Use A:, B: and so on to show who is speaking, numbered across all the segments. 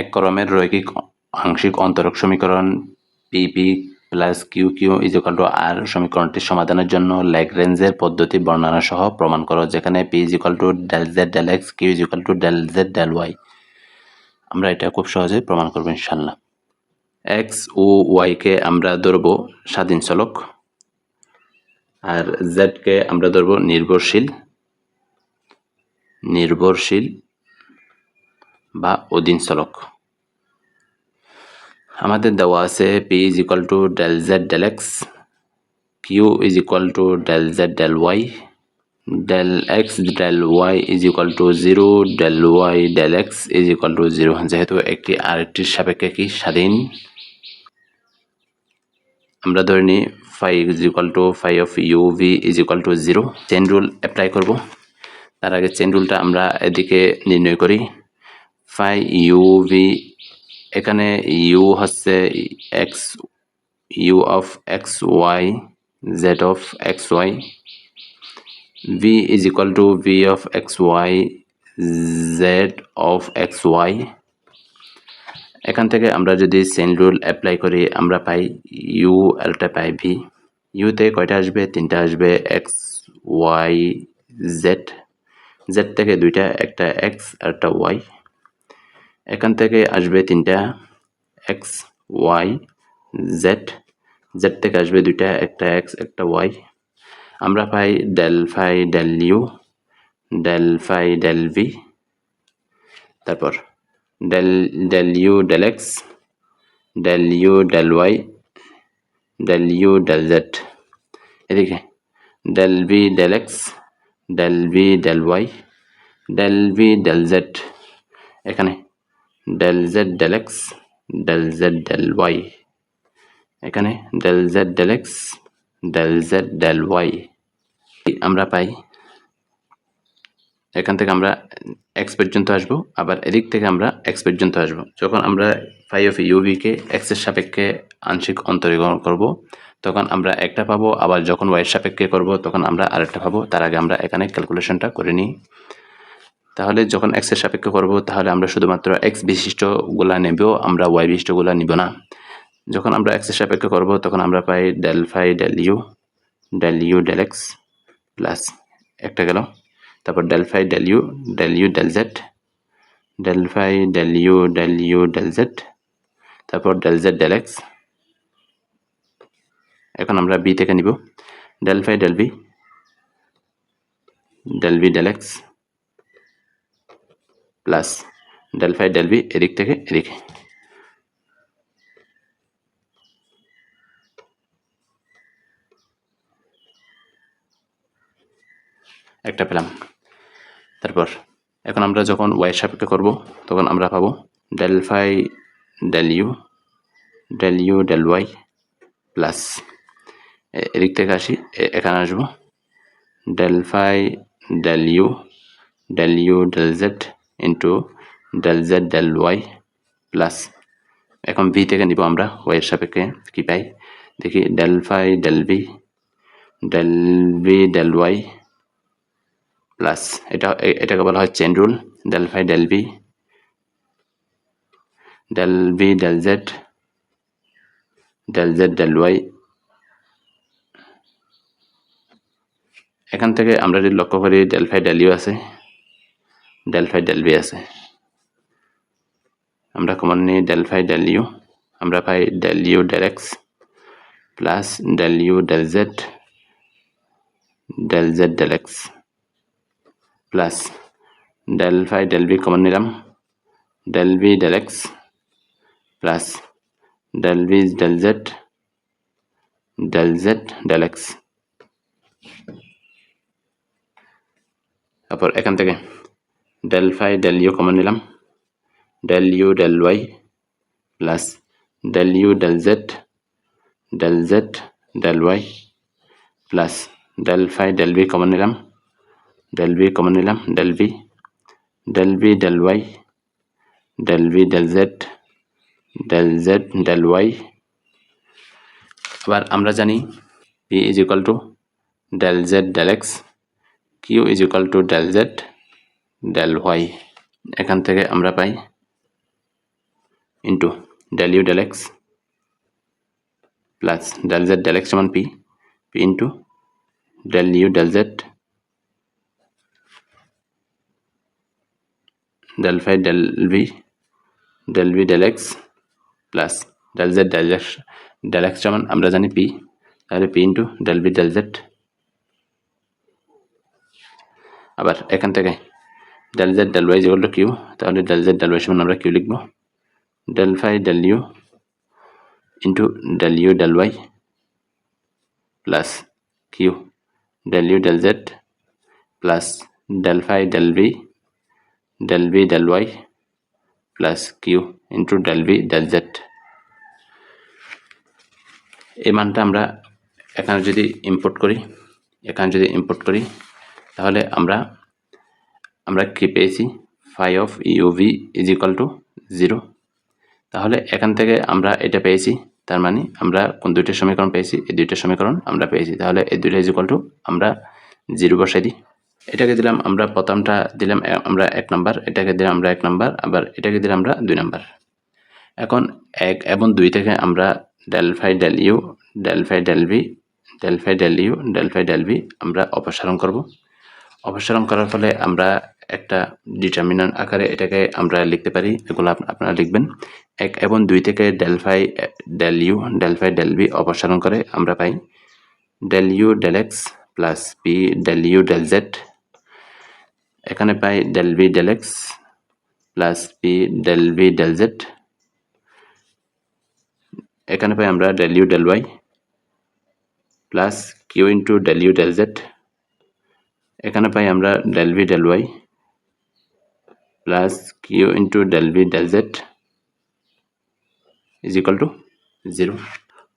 A: এক কলমের রৈখিক আংশিক অন্তরক সমীকরণ PP plus Q Q is equal to R সমীকরণটি সমাধানের জন্য ল্যাগ্রেঞ্জের পদ্ধতি বর্ণনা সহ প্রমাণ করো, যেখানে P is equal to del Z del X Q is equal to del Z del Y আমরা এটা খুব সহজে প্রমাণ করব ইনশাল্লাহ। এক্স ও ওয়াইকে আমরা ধরবো স্বাধীন চলক, আর জেডকে আমরা ধরবো নির্ভরশীল। নির্ভরশীল বা অধীন চলক। আমাদের দেওয়া আছে P is equal to del Z del X Q is equal to del Z del Y del X del Y is equal to zero del Y del X is equal to zero যেহেতু একটি আরেকটির সাপেক্ষে কি স্বাধীন? আমরা ধরে নিই phi is equal to phi of U V is equal to zero chain rule apply করব। তার আগে চেন রুলটা আমরা এদিকে নির্ণয় করি। ফাই ইউ ভি এখানে ইউ হচ্ছে X U of X Y Z of X Y V is equal to V of X Y Z of X Y এখান থেকে আমরা যদি সেন রুল অ্যাপ্লাই করি, আমরা পাই ইউ একটা পাই ভি ইউতে কয়টা আসবে? তিনটা আসবে এক্স ওয়াই জেড জেড থেকে দুইটা, একটা এক্স একটা ওয়াই এখান থেকে আসবে তিনটা এক্স ওয়াই জেড জেড থেকে আসবে দুইটা, একটা এক্স একটা ওয়াই আমরা পাই del phi del U del phi del V তারপর del del U del X del U del Y del U del Z এদিকে del V del X del V del Y del V del Z এখানে del Z del X del Z del Y এখানে del Z del X del Z del Y আমরা পাই, এখান থেকে আমরা x পর্যন্ত আসব, আবার এদিক থেকে আমরা এক্স পর্যন্ত আসব। যখন আমরা ফাই অফ ইউভিকে এক্সের সাপেক্ষে আংশিক অন্তরীকরণ করব, তখন আমরা একটা পাবো, আবার যখন ওয়াইয়ের সাপেক্ষে করব, তখন আমরা আরেকটা পাবো। তার আগে আমরা এখানে ক্যালকুলেশনটা করে নিই। তাহলে যখন এক্সের সাপেক্ষে করব, তাহলে আমরা শুধুমাত্র এক্স বিশিষ্টগুলা নেব, আমরা ওয়াই বিশিষ্টগুলা নিব না। যখন আমরা এক্সের সাপেক্ষে করব, তখন আমরা পাই del phi del U del U del X plus একটা গেল। তারপর del phi del U del U del Z del phi del U del U del Z তারপর ডেল জেড ডেল এক্স এখন আমরা বি থেকে নিব। Del phi del B del B del X plus del phi del B এদিক থেকে এদিকে। একটা পেলাম। তারপর এখন আমরা যখন ওয়াই সাপেক্ষে করব, তখন আমরা পাবো del phi del U del U del Y plus এদিক থেকে আসি এখানে আসব। Del phi del U del U del Z into del Z del Y plus এখন ভি থেকে নিব আমরা ওয়াইয়ের সাপেক্ষে, কী পাই? দেখি del phi del V del V del Y plus এটা, এটাকে বলা হয় chain rule del phi del V del V del Z del Z del Y এখান থেকে আমরা যদি লক্ষ্য করি ডেল ফাই ডেল ইউ আছে ডেল ফাই ডেল ভি আছে। আমরা কমন নিই ডেল ফাই ডেল ইউ আমরা পাই del U del X plus del U del Z del Z del X plus del phi del V common নিলাম। Del V del X plus del V del Z del Z del X তারপর এখান থেকে del phi del U common নিলাম del U del Y plus del U del Z del Z del Y plus del phi del V common নিলাম del V common নিলাম del V del V del Y del V del Z del Z del Y আবার আমরা জানি P is equal to del Z del X Q is equal to del Z del Y এখান থেকে আমরা পাই into del U del X plus del Z del X সমান P P into del U del Z del phi del V del V del X plus del Z del X del X সমান আমরা জানি P তাহলে P into del V del Z আবার এখান থেকে del Z del Y যেগুলো Q তাহলে del Z del Y সমান আমরা কিউ লিখব del phi del U into del U del Y plus Q del U del Z plus del phi del V del V del Y plus Q into del V del Z এই মানটা আমরা এখানে যদি import করি, এখানে যদি import করি, তাহলে আমরা আমরা কি পেয়েছি? Phi of UV is equal to zero তাহলে এখান থেকে আমরা এটা পেয়েছি, তার মানে আমরা কোন দুইটা সমীকরণ পেয়েছি? এই দুইটা সমীকরণ আমরা পেয়েছি। তাহলে এই দুইটা ইজ ইকাল টু আমরা জিরো বসাই দিই। এটাকে দিলাম আমরা প্রথমটা দিলাম আমরা এক নাম্বার, এটাকে দিলাম আমরা এক নাম্বার, আবার এটাকে দিলাম আমরা দুই নাম্বার। এখন এক এবং দুই থেকে আমরা del phi del U del phi del V del phi del U del phi del V আমরা অপসারণ করব। অপসারণ করার ফলে আমরা একটা ডিটারমিনান্ট আকারে এটাকে আমরা লিখতে পারি, এগুলো আপনারা লিখবেন। এক এবং দুই থেকে del phi del U del phi del B অপসারণ করে আমরা পাই del U del X plus P del U del Z এখানে পাই del B del X plus P del B del Z এখানে পাই আমরা del U del Y plus Q into del U del Z এখানে পাই আমরা del V del Y plus Q into del V del Z is equal to zero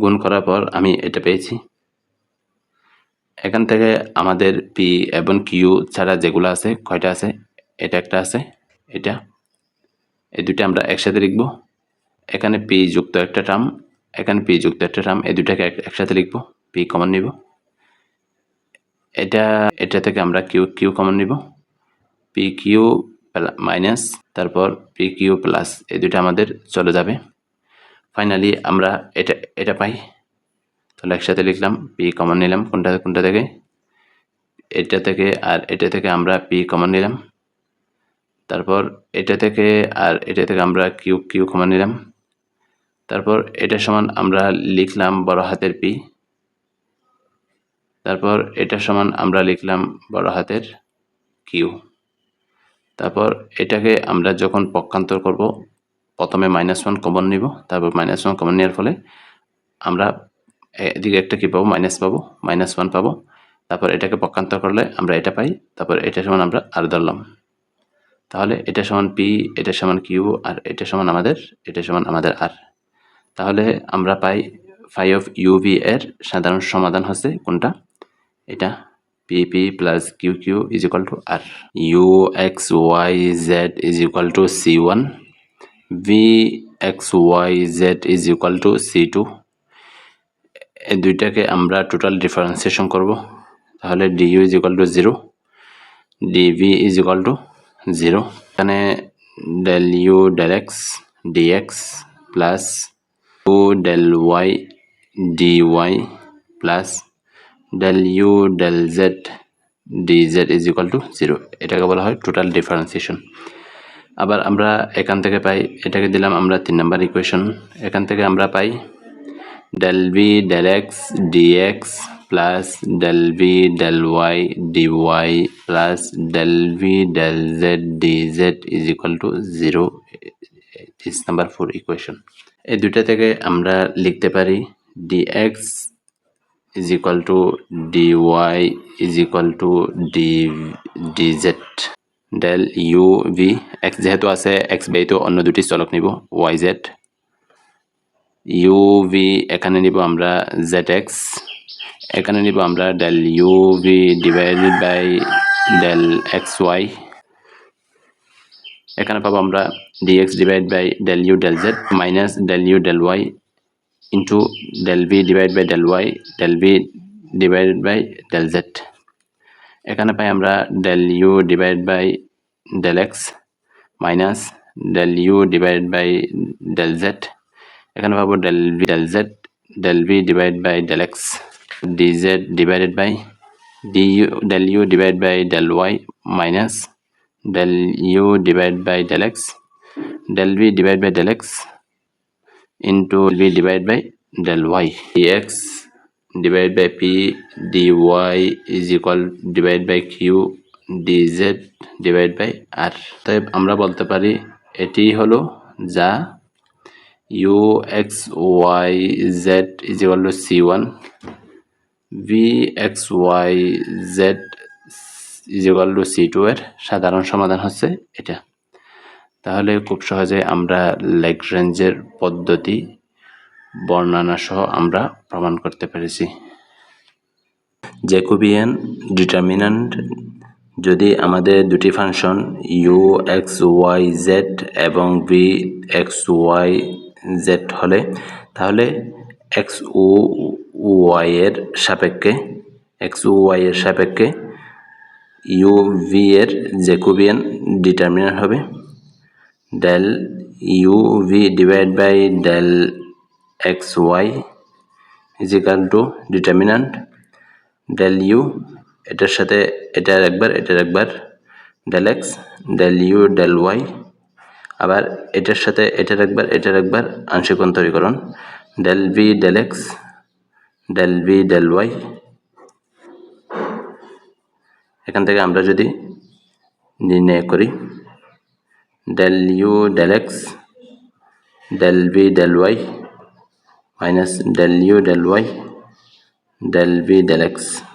A: গুণ করার পর আমি এটা পেয়েছি। এখান থেকে আমাদের পি এবং কিউ ছাড়া যেগুলো আছে, কয়টা আছে? এটা একটা আছে, এটা। এই দুইটা আমরা একসাথে লিখব। এখানে পি যুক্ত একটা টার্ম এখানে পি যুক্ত একটা টার্ম এই দুইটাকে এক- একসাথে লিখব পি কমন নিব। এটা এটা থেকে আমরা কিউ কিউ কমন নিব। পি কিউ মাইনাস তারপর পি কিউ প্লাস এই দুইটা আমাদের চলে যাবে। ফাইনালি আমরা এটা এটা পাই। তাহলে একসাথে লিখলাম পি কমন নিলাম, কোনটা কোনটা থেকে? এটা থেকে আর এটা থেকে আমরা পি কমন নিলাম। তারপর এটা থেকে আর এটা থেকে আমরা কিউ কিউ কমন নিলাম। তারপর এটা সমান আমরা লিখলাম বড় হাতের পি তারপর এটা সমান আমরা লিখলাম বড় হাতের কিউ তারপর এটাকে আমরা যখন পক্ষান্তর করব, প্রথমে মাইনাস ওয়ান কমন নিব, তারপর মাইনাস ওয়ান কমন নেওয়ার ফলে আমরা এদিকে একটা কি পাবো? মাইনাস পাবো মাইনাস ওয়ান পাবো। তারপর এটাকে পক্ষান্তর করলে আমরা এটা পাই, তারপর এটা সমান আমরা আর ধরলাম। তাহলে এটা সমান পি এটা সমান কিউ আর এটা সমান আমাদের, এটা সমান আমাদের আর তাহলে আমরা পাই ফাই অফ ইউভি এর সাধারণ সমাধান হচ্ছে কোনটা? এটা। Q is equal to R u x y z is equal to c one v x y z is equal to c two এই দুইটাকে আমরা টোটাল ডিফারেন্সিয়েশন করব। তাহলে d u is equal to zero d v is equal to zero এখানে del u del x d x plus two del y d y plus del u del z d z is equal to zero এটাকে বলা হয় total differentiation আবার আমরা এখান থেকে পাই, এটাকে দিলাম আমরা তিন নম্বর ইকুয়েশন এখান থেকে আমরা পাই del v, del x, dx plus del v, del y, dy plus del v, del z, dz is equal to 0 is number 4 equation. এই দুইটা থেকে আমরা লিখতে পারি dx is equal to dy is equal to d, dz. Del u v x যেহেতু আছে, x ব্যতীত অন্য দুটি চলক নিব yz ইউ ভি এখানে নিব আমরা জেড এক্স এখানে নিব আমরা del u v divided by del x y এখানে পাবো আমরা d x divide by del u del z minus del u del y into del v divide by del y del v divided by del z এখানে পাই আমরা del u divide by del x minus del u divide by del z এখানে পাবো del v del z del v divide by x d z divided by u del u divide by del y minus del u divide by del x del v divide by del x into v divided by del y dx divided by p dy is equal divided by q dz divided by r তাই আমরা বলতে পারি এটি হলো যা u x y z is equal to c1 v x y z is equal to c2 এর সাধারণ সমাধান হচ্ছে এটা তাহলে খুব সহজে আমরা রেঞ্জের পদ্ধতি বর্ণনা সহ আমরা প্রমাণ করতে পেরেছি। জ্যাকোবিয়ান ডিটারমিনান্ট যদি আমাদের দুটি function u x y z এবং ভি এক্স ওয়াই জেড হলে, তাহলে এক্স ও ওয়াই এর সাপেক্ষে এক্স ও ওয়াই এর সাপেক্ষে ইউ ভি এর জ্যাকোবিয়ান ডিটারমিনান্ট হবে। Del u v divided by del x y is equal to determinant del u এটার সাথে এটার একবার এটার একবার del x del u del y আবার এটার সাথে এটার একবার এটার একবার আংশিক অন্তরীকরণ del v del x del v del y এখান থেকে আমরা যদি নির্ণয় করি del u del x del v del y minus del u del y del v del x